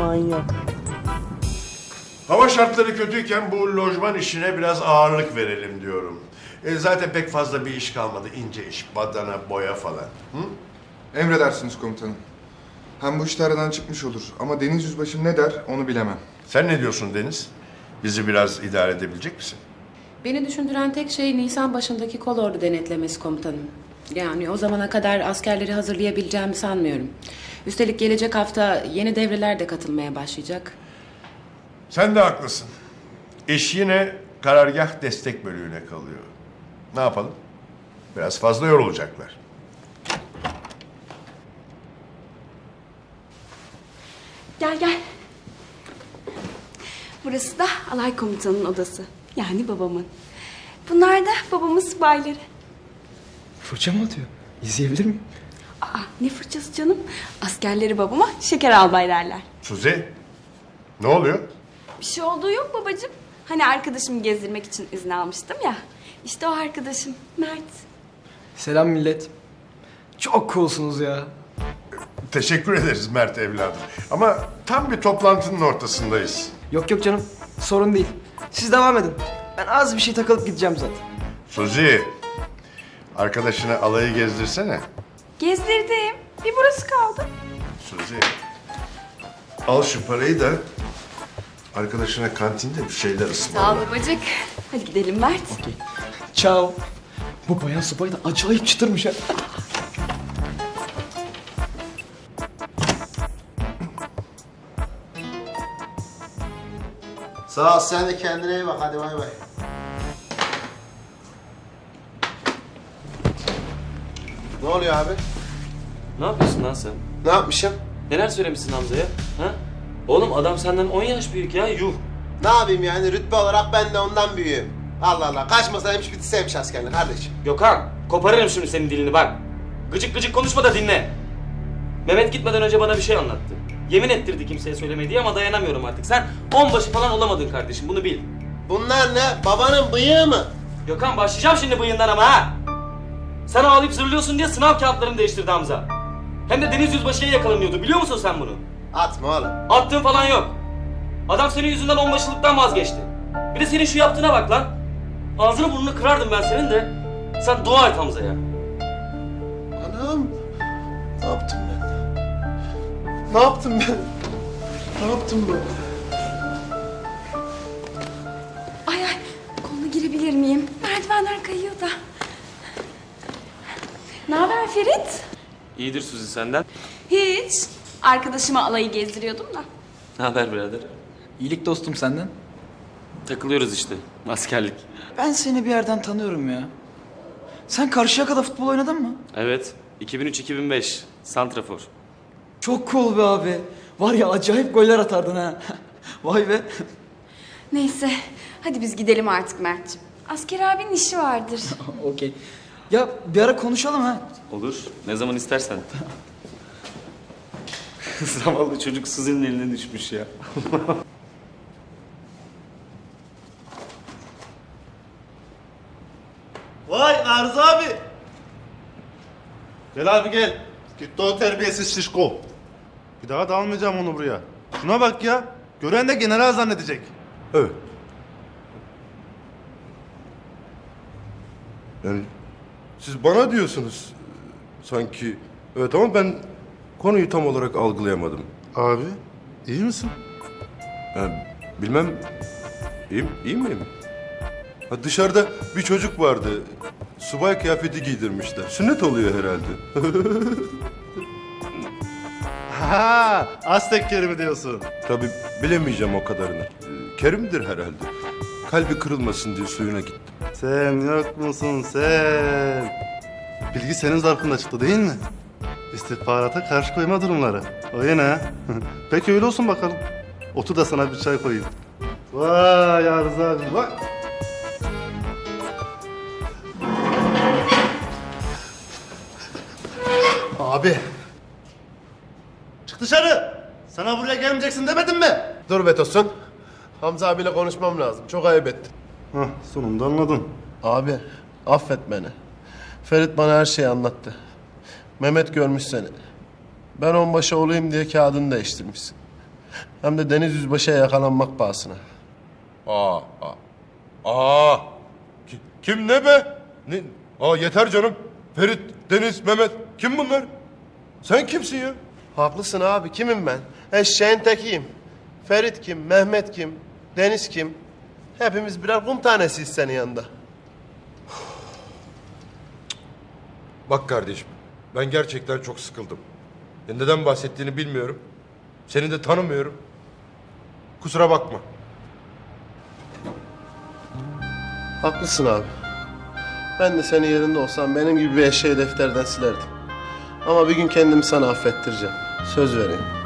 Manyak. Hava şartları kötüyken bu lojman işine biraz ağırlık verelim diyorum. E, zaten pek fazla bir iş kalmadı. ince iş, badana, boya falan. Hı? Emredersiniz komutanım. Hem bu işte aradan çıkmış olur ama Deniz Yüzbaşı ne der onu bilemem. Sen ne diyorsun Deniz? Bizi biraz idare edebilecek misin? Beni düşündüren tek şey Nisan başındaki kolordu denetlemesi komutanım. Yani o zamana kadar askerleri hazırlayabileceğimi sanmıyorum. Üstelik gelecek hafta yeni devreler de katılmaya başlayacak. Sen de haklısın. İş yine karargah destek bölüğüne kalıyor. Ne yapalım? Biraz fazla yorulacaklar. Gel gel. Burası da alay komutanının odası. Yani babamın. Bunlar da babamın subayları. Fırça mı atıyor? İzleyebilir miyim? Aa ne fırçası canım. Askerleri babama şeker albay derler. Suzi, ne oluyor? Bir şey olduğu yok babacığım. Hani arkadaşımı gezdirmek için izin almıştım ya. İşte o arkadaşım Mert. Selam millet. Çok coolsunuz ya. Teşekkür ederiz Mert evladım. Ama tam bir toplantının ortasındayız. Yok yok canım. Sorun değil. Siz devam edin. Ben az bir şey takılıp gideceğim zaten. Suzi, arkadaşına alayı gezdirsene. Gezdirdim. Bir burası kaldı. Suzi, al şu parayı da arkadaşına kantinde bir şeyler ısmarla. Sağ ol babacık. Hadi gidelim Mert. Ciao. Bu bayan subay da acayip çıtırmış ha. Sağ ol sen de kendine iyi bak hadi bay bay. Ne oluyor abi? Ne yapıyorsun lan sen? Ne yapmışım? Neler söylemişsin Hamza'ya? Ha? Oğlum adam senden 10 yaş büyük ya yuh. Ne yapayım yani rütbe olarak ben de ondan büyüğüm. Allah Allah kaçmasaymış bitseymiş askerlik kardeşim. Gökhan koparırım şimdi senin dilini bak. Gıcık gıcık konuşma da dinle. Mehmet gitmeden önce bana bir şey anlattı. Yemin ettirdi kimseye söyleme diye ama dayanamıyorum artık. Sen onbaşı falan olamadın kardeşim bunu bil. Bunlar ne? Babanın bıyığı mı? Gökhan başlayacağım şimdi bıyığından ama ha. Sen ağlayıp zırlıyorsun diye sınav kağıtlarını değiştirdi Hamza. Hem de Deniz Yüzbaşı'ya yakalanıyordu biliyor musun sen bunu? Atma oğlum. Attığın falan yok. Adam senin yüzünden onbaşılıktan vazgeçti. Bir de senin şu yaptığına bak lan. Ağzını burnunu kırardım ben senin de. Sen dua et Hamza'ya. Anam. Ne yaptım ben? Ne yaptım ben? Ne yaptım ben? Ay ay koluna girebilir miyim? Merdivenler kayıyor da. Ne haber Ferit? İyidir Suzi senden. Hiç. Arkadaşıma alayı gezdiriyordum da. Ne haber birader? İyilik dostum senden. Takılıyoruz işte. Askerlik. Ben seni bir yerden tanıyorum ya. Sen Karşıyaka'da futbol oynadın mı? Evet. 2003-2005. Santrafor. Çok cool be abi. Var ya acayip goller atardın ha. Vay be. Neyse hadi biz gidelim artık Mert'ciğim. Asker abinin işi vardır. Okey. Ya bir ara konuşalım ha. Olur. Ne zaman istersen. Zavallı çocuk Suzi'nin eline düşmüş ya. Vay Arzu abi. Gel abi gel. Gitti o terbiyesiz şişko. Bir daha da almayacağım onu buraya. Şuna bak ya. Gören de general zannedecek. Evet. Yani siz bana diyorsunuz sanki. Evet ama ben konuyu tam olarak algılayamadım. Abi iyi misin? Yani bilmem iyi, iyi miyim? Ha, dışarıda bir çocuk vardı. Subay kıyafeti giydirmişler. Sünnet oluyor herhalde. Ha, Aztek Kerim'i diyorsun. Tabii bilemeyeceğim o kadarını. Kerim'dir herhalde. Kalbi kırılmasın diye suyuna gittim. Sen yok musun sen? Bilgi senin zarfında çıktı değil mi? İstihbarata karşı koyma durumları. O yine ha. Peki öyle olsun bakalım. Otur da sana bir çay koyayım. Vay Arzu abi vay. Abi. Çık dışarı. Sana buraya gelmeyeceksin demedim mi? Dur be Tosun. Hamza abiyle konuşmam lazım. Çok ayıp ettin. Hah sonunda anladın. Abi affet beni. Ferit bana her şeyi anlattı. Mehmet görmüş seni. Ben onbaşı olayım diye kağıdını değiştirmişsin. Hem de Deniz Yüzbaşı'ya yakalanmak pahasına. Aa, aa, aa. Ki- Kim ne be? Ne? Aa yeter canım. Ferit, Deniz, Mehmet. Kim bunlar? Sen kimsin ya? Haklısın abi kimim ben? Eşeğin tekiyim. Ferit kim? Mehmet kim? Deniz kim? Hepimiz birer kum tanesiyiz senin yanında. Bak kardeşim, ben gerçekten çok sıkıldım. Ya neden bahsettiğini bilmiyorum. Seni de tanımıyorum. Kusura bakma. Haklısın abi. Ben de senin yerinde olsam benim gibi bir eşeği defterden silerdim. Ama bir gün kendimi sana affettireceğim. Söz vereyim.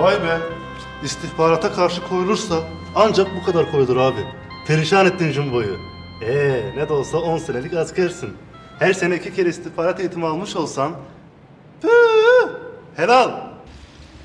Vay be. İstihbarata karşı koyulursa ancak bu kadar koyulur abi. Perişan ettin Jumbo'yu. Ee, ne de olsa 10 senelik askersin. Her sene iki kere istihbarat eğitimi almış olsan... Püh, helal.